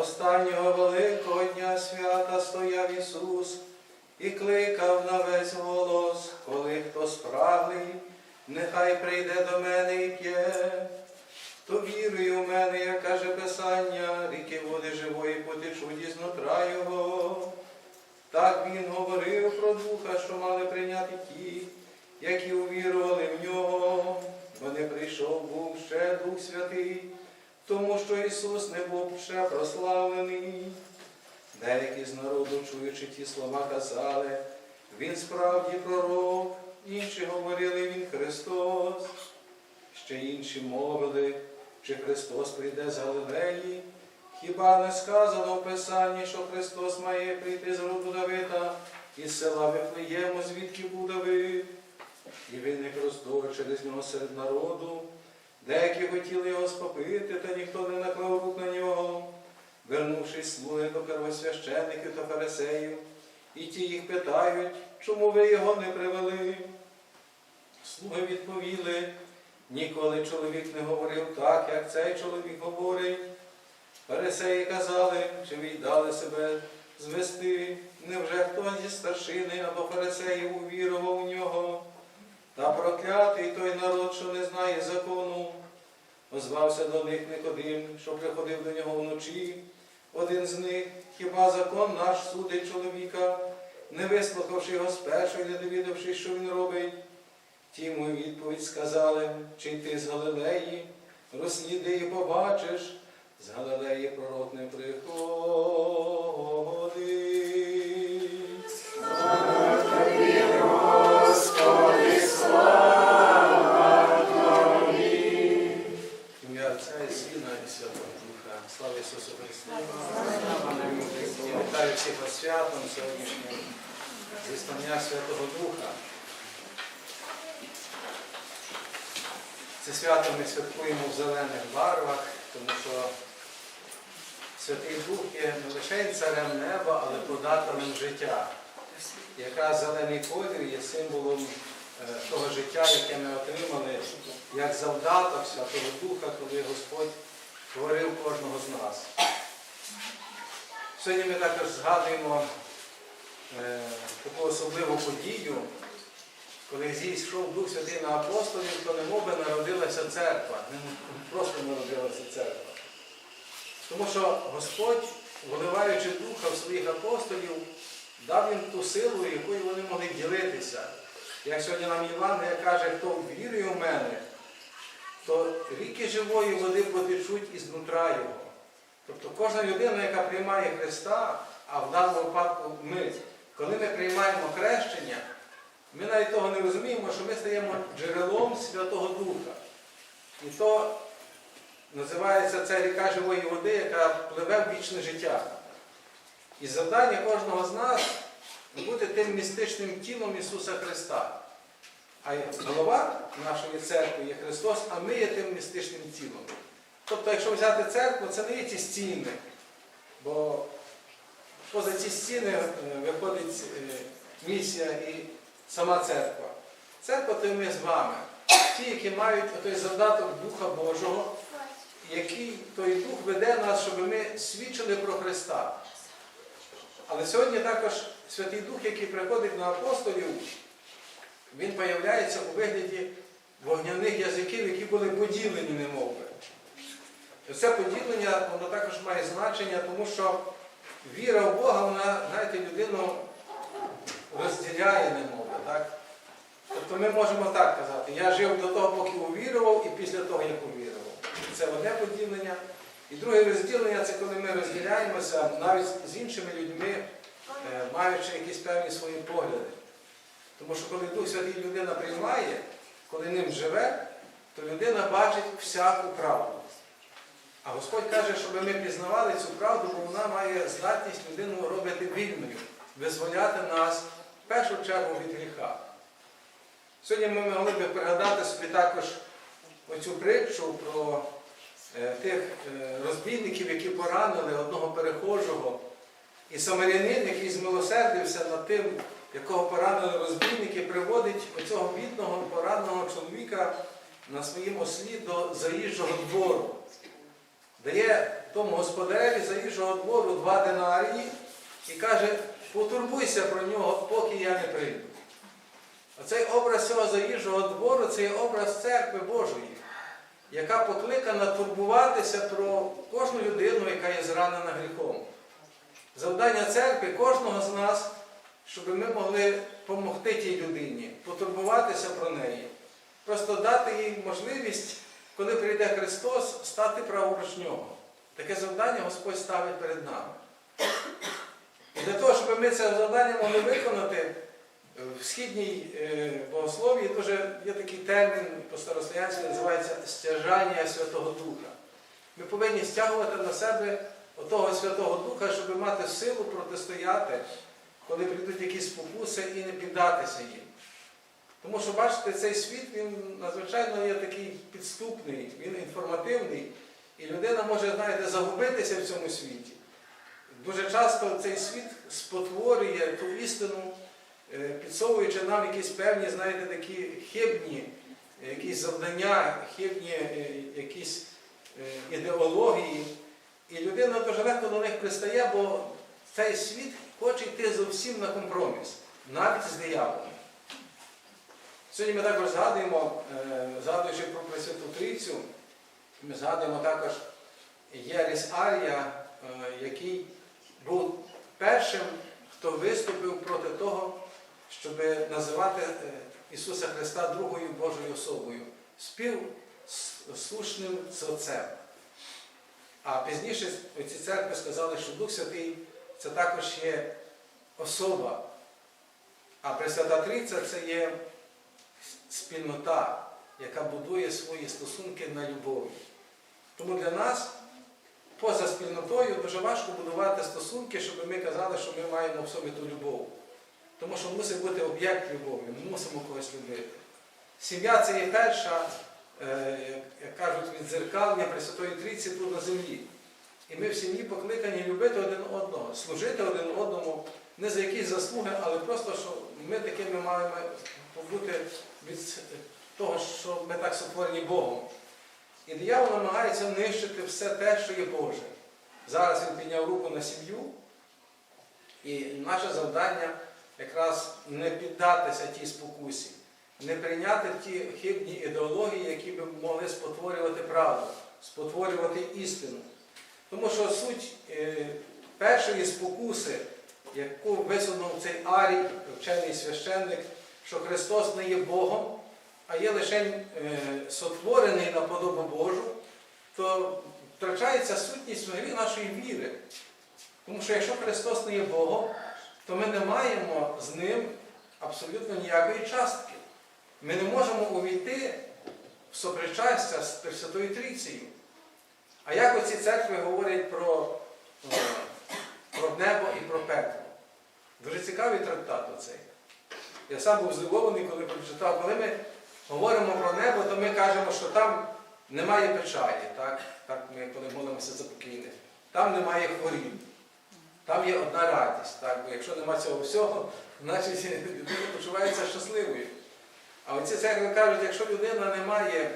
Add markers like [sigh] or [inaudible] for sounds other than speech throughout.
Останнього великого дня свята стояв Ісус і кликав на весь голос, коли хто спраглий, нехай прийде до мене і п'є. Хто вірує у мене, як каже Писання, ріки води живої потечуть із нутра Його. Так він говорив про духа, що мали прийняти ті, які увірували в нього. Бо не прийшов був ще Дух Святий, тому що Ісус не був ще прославлений. Деякі з народу, чуючи ті слова, казали, Він справді пророк, інші говорили Він Христос. Ще інші мовили, чи Христос прийде з Галилеї. Хіба не сказано в Писанні, що Христос має прийти з роду Давида із села Вифлеєму, звідки був Давид? І виник роздор через нього серед народу. Деякі хотіли його схопити, та ніхто не наклав рук на нього. Вернувшись слуги до первосвящеників та фарисеїв, і ті їх питають, чому ви його не привели? Слуги відповіли, ніколи чоловік не говорив так, як цей чоловік говорить. Фарисеї казали, чи віддали себе звести, невже хто зі старшини або фарисеїв увірував у нього? Та проклятий той народ, що не знає закону, озвався до них Никодим, що приходив до нього вночі. Один з них, хіба закон наш судить чоловіка, не вислухавши його спершу і не довідавшись, що він робить. Ті йому відповідь сказали, чи ти з Галилеї, розсліди і побачиш, з Галилеї пророк не приходить. Святкуємо в зелених барвах, тому що Святий Дух є не лише царем неба, але подателем життя. Якраз зелений колір є символом е, того життя, яке ми отримали як завдаток Святого Духа, коли Господь творив кожного з нас. Сьогодні ми також згадуємо е, таку особливу подію, коли зійшов Дух Святий на апостолів, то немов би народилася церква, не просто народилася церква. Тому що Господь, виливаючи духа в своїх апостолів, дав їм ту силу, якою вони могли ділитися. Як сьогодні нам Євангелія каже, хто вірує в мене, то ріки живої води потечуть із нутра Його. Тобто кожна людина, яка приймає Христа, а в даному випадку ми, коли ми приймаємо хрещення, ми навіть того не розуміємо, що ми стаємо джерелом Святого Духа. І то називається ця ріка живої води, яка пливе в вічне життя. І завдання кожного з нас бути тим містичним тілом Ісуса Христа. А голова нашої церкви є Христос, а ми є тим містичним тілом. Тобто, якщо взяти церкву, це не є ті стіни, бо поза ці стіни е, виходить е, місія і сама церква. Церква то ми з вами. Ті, які мають той завдаток Духа Божого, який той Дух веде нас, щоб ми свідчили про Христа. Але сьогодні також Святий Дух, який приходить на апостолів, він появляється у вигляді вогняних язиків, які були поділені немовби. Це поділення воно також має значення, тому що віра в Бога, вона, знаєте, людину розділяє немовби. Так? Тобто ми можемо так казати, я жив до того, поки увірував, і після того, як увірував. Це одне поділення. І друге розділення це коли ми розділяємося навіть з іншими людьми, е, маючи якісь певні свої погляди. Тому що коли Дух Святий людина приймає, коли ним живе, то людина бачить всяку правду. А Господь каже, щоб ми пізнавали цю правду, бо вона має здатність людину робити вільною, визволяти нас першу чергу від гріха. Сьогодні ми могли би пригадати собі також оцю притчу про е, тих е, розбійників, які поранили одного перехожого. І самарянин, який змилосердився над тим, якого поранили розбійники, приводить оцього бідного пораненого чоловіка на своїм ослі до заїжджого двору. Дає тому господареві заїжджого двору два динарії і каже, потурбуйся про нього, поки я не прийду. Оцей образ цього заїжджого двору це є образ церкви Божої, яка покликана турбуватися про кожну людину, яка є зранена гріхом. Завдання церкви кожного з нас, щоб ми могли допомогти тій людині, потурбуватися про неї, просто дати їй можливість, коли прийде Христос, стати праворуч нього. Таке завдання Господь ставить перед нами. Для того, щоб ми це завдання могли виконати, в східній е, богослов'ї дуже є такий термін по-старослов'янськи, називається стяжання Святого Духа. Ми повинні стягувати на себе отого Святого Духа, щоб мати силу протистояти, коли прийдуть якісь спокуси і не піддатися їм. Тому що, бачите, цей світ він надзвичайно є такий підступний, він інформативний, і людина може, знаєте, загубитися в цьому світі. Дуже часто цей світ спотворює ту істину, е, підсовуючи нам якісь певні, знаєте, такі хибні е, якісь завдання, хибні е, якісь ідеології. І людина дуже легко до них пристає, бо цей світ хоче йти зовсім на компроміс, навіть з дияволом. Сьогодні ми також згадуємо, згадуючи про Пресвяту Трійцю, ми згадуємо також Єріс Арія, який був першим, хто виступив проти того, щоб називати е, Ісуса Христа другою Божою особою, співслушним з Отцем. А пізніше ці церкви сказали, що Дух Святий це також є особа, а Пресвята Трійця це є спільнота, яка будує свої стосунки на любові. Тому для нас поза спільнотою дуже важко будувати стосунки, щоб ми казали, що ми маємо в собі ту любов. Тому що мусить бути об'єкт любові, ми мусимо когось любити. Сім'я це є перша, е, як кажуть, відзеркалення Пресвятої Трійці тут на землі. І ми в сім'ї покликані любити один одного, служити один одному, не за якісь заслуги, але просто, що ми такими маємо побути від того, що ми так сотворені Богом. І диявол намагається нищити все те, що є Боже. Зараз він підняв руку на сім'ю, і наше завдання якраз не піддатися тій спокусі, не прийняти ті хибні ідеології, які би могли спотворювати правду, спотворювати істину. Тому що суть е, першої спокуси, яку висунув цей Арій, вчений священник, що Христос не є Богом, а є лише е, сотворений на подобу Божу, то втрачається сутність взагалі нашої віри. Тому що якщо Христос не є Богом, то ми не маємо з ним абсолютно ніякої частки. Ми не можемо увійти в сопричастя з Пресвятою Трійцею. А як оці церкви говорять про, е, про небо і про пекло? Дуже цікавий трактат оцей. Я сам був здивований, коли прочитав, коли ми говоримо про небо, то ми кажемо, що там немає печалі. Так, так ми коли молимося за покійних. Там немає хворів. Там є одна радість. Так? Бо якщо нема цього всього, значить [laughs] людина почувається щасливою. А оці церкви кажуть, якщо людина не має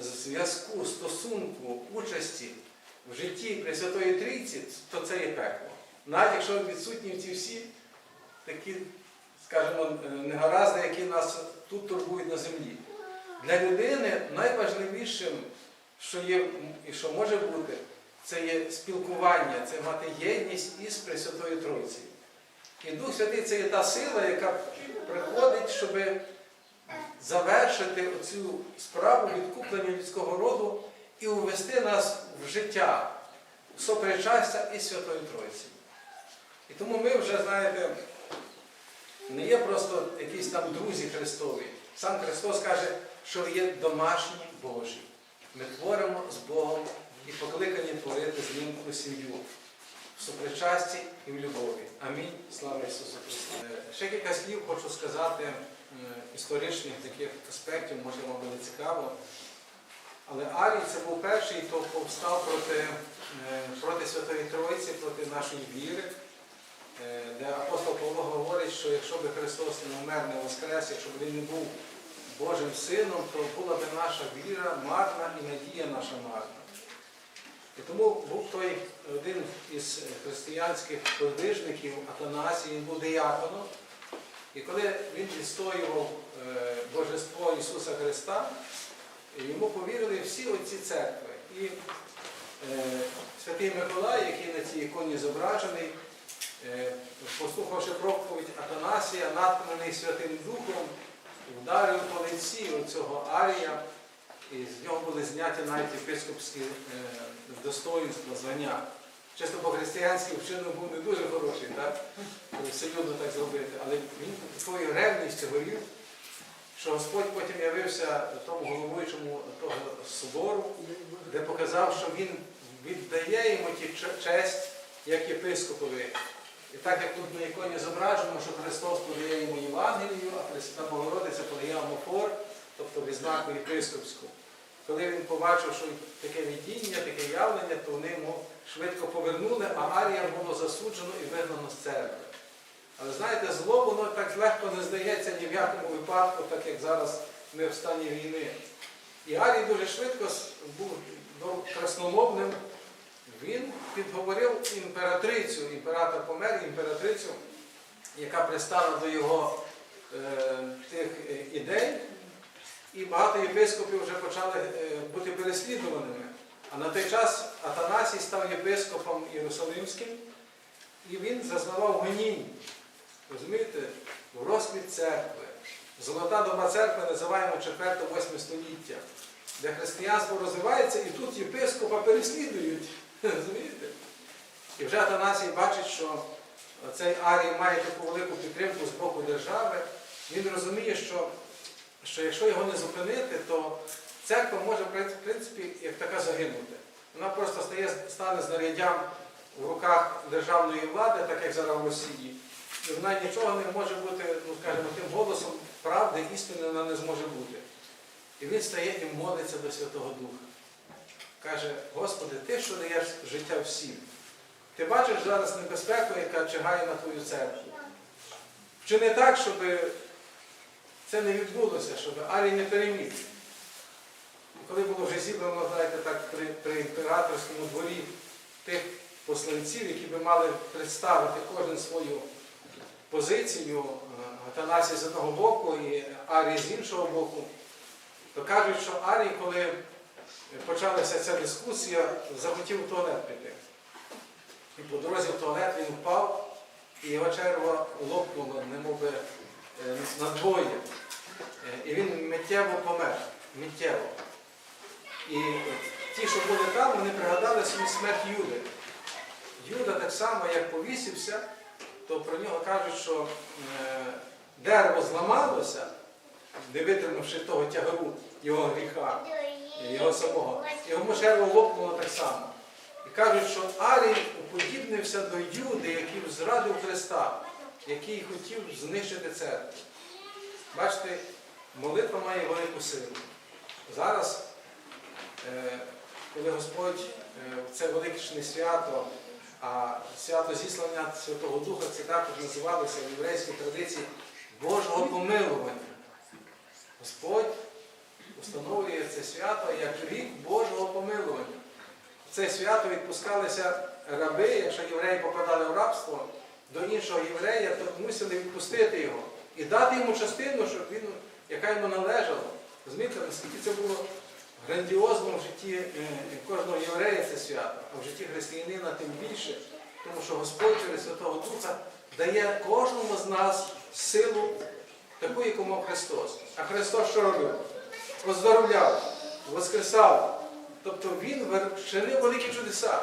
зв'язку, стосунку, участі в житті Пресвятої Трійці, то це є пекло. Навіть якщо відсутні ці всі такі, скажімо, негаразди, які нас тут турбують на землі. Для людини найважливішим, що є і що може бути, це є спілкування, це мати єдність із Пресвятою Тройцею. І Дух Святий це є та сила, яка приходить, щоб завершити цю справу відкуплення людського роду і увести нас в життя, в сопричастя із Святою Тройцею. І тому ми вже, знаєте, не є просто якісь там друзі Христові. Сам Христос каже, що є домашні Божі. Ми творимо з Богом і покликані творити з Ним у сім'ю в сопричасті і в любові. Амінь. Слава Ісусу Христу. Е, Ще кілька слів хочу сказати історичних таких аспектів, може вам буде цікаво. Але Арій це був перший, хто повстав проти, е, проти Святої Троїці, проти нашої віри, де апостол Павло говорить, що якщо би Христос не вмер, не воскрес, якщо б він не був Божим Сином, то була б наша віра марна і надія наша марна. І тому був той один із християнських подвижників Атанасій, він був дияконом. І коли він відстоював е, Божество Ісуса Христа, йому повірили всі отці церкви. І е, святий Миколай, який на цій іконі зображений, е, послухавши проповідь Атанасія, наткнений Святим Духом, вдарив по лиці оцього Арія, і з нього були зняті навіть єпископські е, достоїнства, звання. Чесно, по-християнськи вчинок був не дуже хороший, так? Вселюдно так зробити. Але він такою ревністю горів, що Господь потім явився тому головуючому того собору, де показав, що він віддає йому ті честь як єпископові. І так як тут на іконі зображено, що Христос подає йому Євангелію, а Христа Богородиця подає амофор, тобто відзнаку єпископську. Коли він побачив, що таке видіння, таке явлення, то вони йому швидко повернули, а Арія було засуджено і вигнано з церкви. Але знаєте, зло воно так легко не здається ні в якому випадку, так як зараз ми в стані війни. І Арій дуже швидко був до- красномовним. Він підговорив імператрицю, імператор помер, імператрицю, яка пристала до його е, тих е, ідей. І багато єпископів вже почали е, бути переслідуваними. А на той час Атанасій став єпископом Єрусалимським, і він зазнавав гонінь. Розумієте, в розквіт церкви. Золота доба церкви називаємо 4-8 століття, де християнство розвивається, і тут єпископа переслідують. Розумієте? І вже Атанасій бачить, що цей Арій має таку велику підтримку з боку держави. Він розуміє, що, що якщо його не зупинити, то церква може, в принципі, як така загинути. Вона просто стає, стане знаряддям в руках державної влади, так як зараз в Росії. І вона нічого не може бути, ну скажімо, тим голосом правди, істини вона не зможе бути. І він стає і молиться до Святого Духа. Каже, Господи, ти що даєш життя всім. Ти бачиш зараз небезпеку, яка чигає на твою церкву. Вчини так, щоб це не відбулося, щоб Арій не переміг. Коли було вже зібрано, знаєте, так, при, при імператорському дворі тих посланців, які би мали представити кожен свою позицію, е, Атанасій з одного боку і Арій з іншого боку, то кажуть, що Арій, коли почалася ця дискусія, захотів в туалет піти. І по дорозі в туалет він впав, і його черва лопнула, немов би е, надвоє. Е, І він миттєво помер. Миттєво. І ті, що були там, вони пригадали свою смерть Юди. Юда так само, як повісився, то про нього кажуть, що е, дерево зламалося, не витримавши того тягару його гріха, його самого. Його черво лопнуло так само. І кажуть, що Арій уподібнився до Юди, який зрадив Христа, який хотів знищити церкву. Бачите, молитва має велику силу. Зараз, е, коли Господь е, це величне свято, а свято зіслання Святого Духа це також називалося в єврейській традиції Божого помилування. Господь встановлює це свято як рік Божого помилування. В це свято відпускалися раби, якщо євреї попадали в рабство, до іншого єврея, то мусили відпустити його і дати йому частину, щоб він, яка йому належала. Розумієте, наскільки це було грандіозно в житті е, кожного єврея це свято, а в житті християнина тим більше, тому що Господь через Святого Духа дає кожному з нас силу, таку, яку мав Христос. А Христос що робив? Оздоровляв, воскресав. Тобто Він чинив великі чудеса.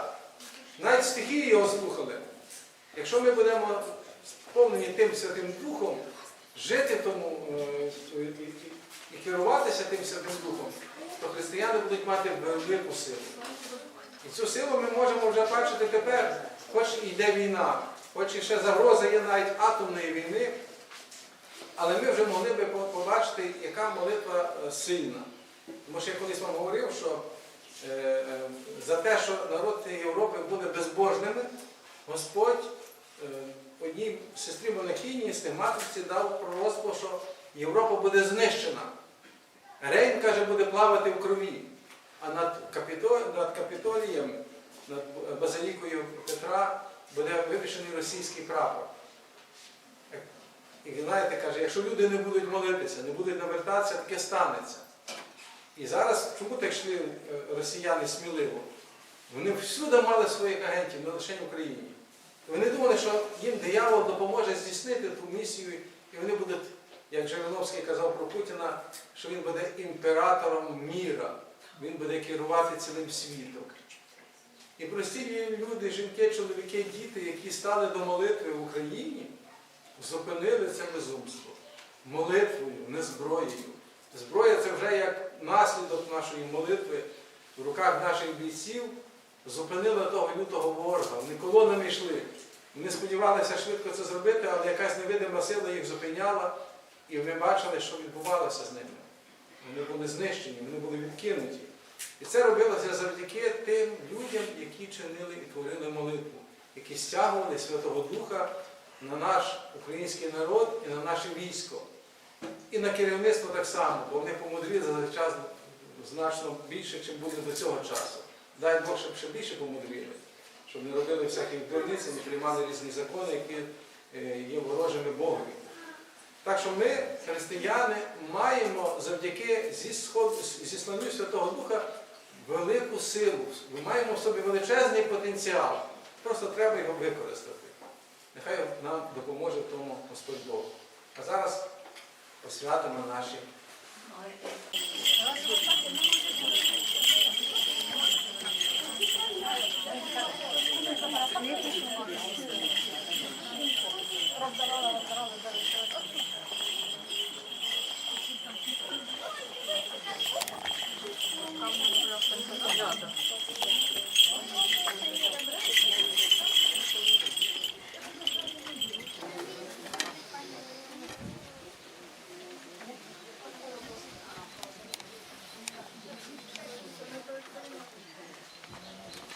Навіть стихії його слухали. Якщо ми будемо сповнені тим Святим Духом, жити тому е, і керуватися тим Святим Духом, то християни будуть мати велику силу. І цю силу ми можемо вже бачити тепер, хоч і йде війна, хоч і ще загроза є навіть атомної війни, але ми вже могли би побачити, яка молитва е, сильна. Тому що я колись вам говорив, що е, е, за те, що народ Європи були безбожними, Господь одній сестрі монахині, стигматиці дав пророцтво, що Європа буде знищена. Рейн, каже, буде плавати в крові. А над, Капіто... над Капітолієм над базилікою Петра буде вивішений російський прапор. І знаєте, каже, якщо люди не будуть молитися, не будуть навертатися, таке станеться. І зараз, чому так йшли е, росіяни сміливо? Вони всюди мали своїх агентів, не лише в Україні. Вони думали, що їм диявол допоможе здійснити ту місію, і вони будуть, як Жириновський казав про Путіна, що він буде імператором міра, він буде керувати цілим світом. І прості люди, жінки, чоловіки, діти, які стали до молитви в Україні, зупинили це безумство молитвою, не зброєю. Зброя це вже як наслідок нашої молитви в руках наших бійців зупинила того лютого ворога. Вони колонами йшли. Вони сподівалися швидко це зробити, але якась невидима сила їх зупиняла, і ми бачили, що відбувалося з ними. Вони були знищені, вони були відкинуті. І це робилося завдяки тим людям, які чинили і творили молитву, які стягували Святого Духа на наш український народ і на наше військо. І на керівництво так само, бо вони помудрили за час значно більше, ніж були до цього часу. Дай Бог, щоб ще більше помудрили, щоб не робили всяких дурниць, і не приймали різні закони, які е, є ворожими Богові. Так що ми, християни, маємо завдяки зі зісланню Святого Духа велику силу. Ми маємо в собі величезний потенціал. Просто треба його використати. Нехай нам допоможе тому Господь Бог. А зараз посвятимо наші.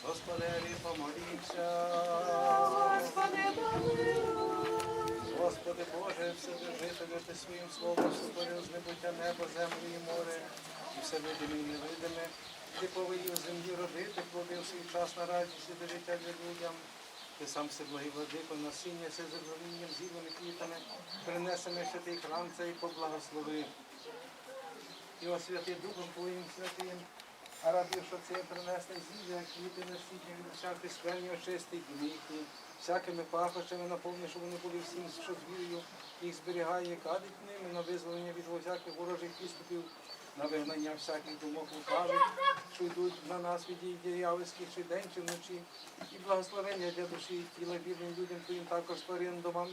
Господи, помоліться. Господи Боже, Вседержителю, Ти своїм словом сотворив з небуття небо, землю і море, і все видиме і невидиме. Ти повелів землі родити, плодив свій час на радість і до життя для людям. Ти сам все благий владико, насіння все з розумінням, зілими квітами, принесене святий храм цей поблагослови. І освяти Духом Твоїм святим, а радив, що це принесли зілля, квіти насіння від всяких скверні очисти гріхи, всякими пахощами наповни, щоб вони були всім, що з вірою їх зберігає, кадить ними на визволення від всяких ворожих підступів, на вигнання всяких думок лукавих, що йдуть на нас від діявольських чи день, чи вночі, і благословення для душі і тіла бідним людям твоїм також тварин домам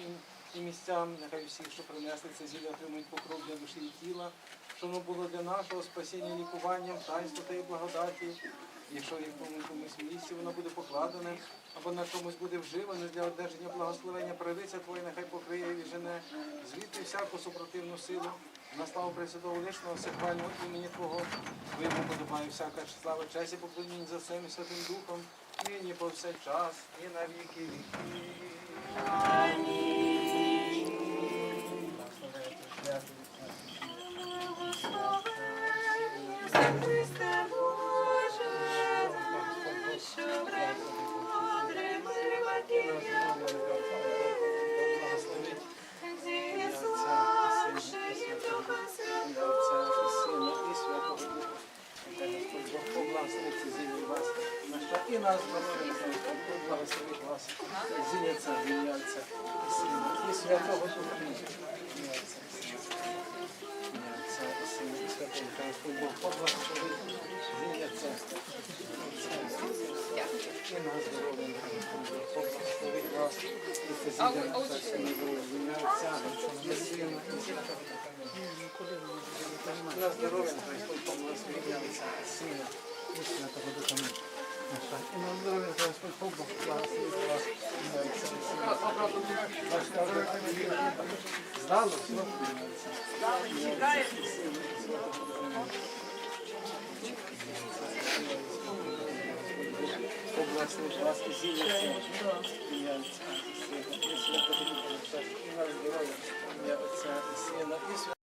і, місцям, нехай всіх, що принесли це зілля, отримують покров для душі і тіла, що воно було для нашого спасіння лікуванням, таїнства та благодаті. Якщо в якомусь місці воно буде покладене, або на чомусь буде вживане для одержання благословення, правиця Твоя нехай покриє і жене, звідти всяку супротивну силу, на славу Пресвятого лишного сихвального імені Твого, Твоєму подобає всяка слава, честь і поклонінь за всім Святим Духом, нині повсякчас, і на віки віки. Христе Боже, нас здоров'я, Господь благословить вас. Ім'я Отця і Святого Духа. І Сина. Ім'я Отця і Сина, Духа. Бог і нас здоров'я, Господь Бог поблагословить вас. І це зілля Отця і Сина, і і Сина, і Святого Духа. На здоров'я, Господь поблагословить Отця і на вас. Ім'я Отця і здало, все. Вас і зілля і Сина, і Святого І на Отця і Сина, і Святого